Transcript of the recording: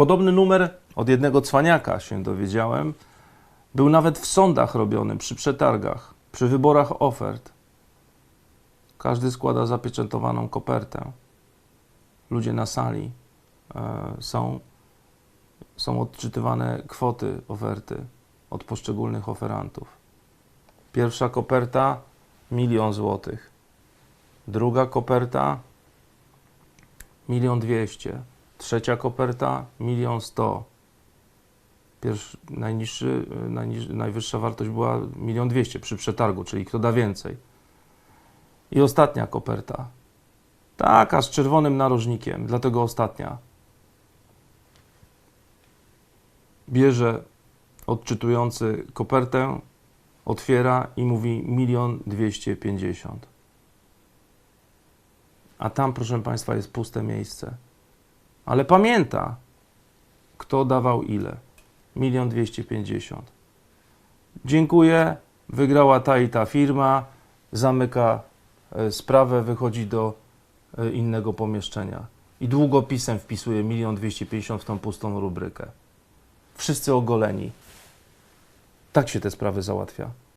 Podobny numer od jednego cwaniaka się dowiedziałem. Był nawet w sądach robiony, przy przetargach, przy wyborach ofert. Każdy składa zapieczętowaną kopertę. Ludzie na sali e, są, są odczytywane kwoty oferty od poszczególnych oferantów. Pierwsza koperta milion złotych. Druga koperta milion dwieście. Trzecia koperta milion sto. Pierwszy, najniższy, y, najniż, najwyższa wartość była milion dwieście przy przetargu, czyli kto da więcej. I ostatnia koperta. Taka z czerwonym narożnikiem, dlatego ostatnia. Bierze odczytujący kopertę, otwiera i mówi milion dwieście pięćdziesiąt. A tam, proszę Państwa, jest puste miejsce. Ale pamięta, kto dawał ile. Milion dwieście pięćdziesiąt. Dziękuję, wygrała ta i ta firma, zamyka e, sprawę, wychodzi do e, innego pomieszczenia. I długopisem wpisuje milion dwieście pięćdziesiąt w tą pustą rubrykę. Wszyscy ogoleni. Tak się te sprawy załatwia.